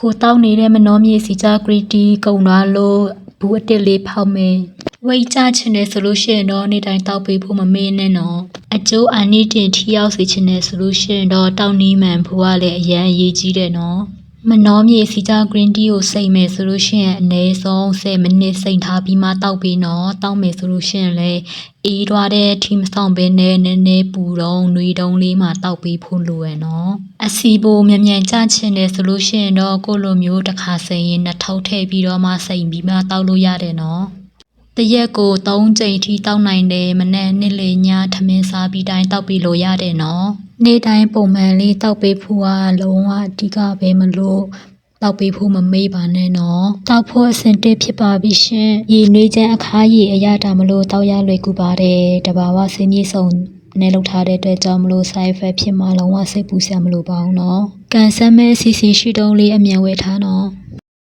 ကိုတောက်နေတဲ့မနှောမြေစီကြဂရီတီကုံသွားလို့ဘူးအတစ်လေးဖောက်မယ်ဝိတ်ကြချင်တယ်ဆိုလို့ရှိရင်တော့နေ့တိုင်းတောက်ပေးဖို့မမေ့နဲ့နော်အကျိုးအနိတင်ထီရောက်စေချင်တယ်ဆိုလို့ရှိရင်တော့တောက်နီးမှန်ဖို့ကလည်းအရန်အရေးကြီးတယ်နော် မနှောမြေစီကြ green tea ကိုစိတ်မယ်ဆိုလို့ရှိရင်အနည်းဆုံး10မိနစ်စိတ်ထားပြီးမှတောက်ပြီးနော်တောက်မယ်ဆိုလို့ရှိရင်လည်းအေးသွားတဲ့ထီမဆောင်ဘဲနဲ့နည်းနည်းပူတော့နှွေတုံးလေးမှတောက်ပြီးဖို့လိုရယ်နော်အစီဘိုမြန်မြန်ကြချင်တယ်ဆိုလို့ရှိရင်တော့ကိုလိုမျိုးတစ်ခါစိန်ရင်နှစ်ထုပ်ထည့်ပြီးတော့မှစိန်ပြီးမှတောက်လို့ရတယ်နော် တရက်ကို3ကြိမ်ထိတောက်နိုင်တယ်မနေ့နေ့လေညထမင်းစားပြီးတိုင်းတောက်ပြီးလို့ရတယ်နော်နေ့တိုင်းပုံမှန်လေးတောက်ပေးဖို့ကလုံးဝအဓိကပဲမလို့တောက်ပေးဖို့မမေ့ပါနဲ့နော်တောက်ဖို့အဆင်တစ်ဖြစ်ပါပြီရှင်ရေနွေးချမ်းအခါးရည်အရတာမလို့တောက်ရလွယ်ကူပါတယ်တဘာဝဆင်းပြေဆုံးနဲ့လောက်ထားတဲ့အတွက်ကြောင့်မလို့ side effect ဖြစ်မှလုံးဝစိတ်ပူစရာမလိုပါဘူးနော်ကန်ဆမ်းမဲ့စီစီရှိတုံးလေးအမြန်ဝယ်ထားနော်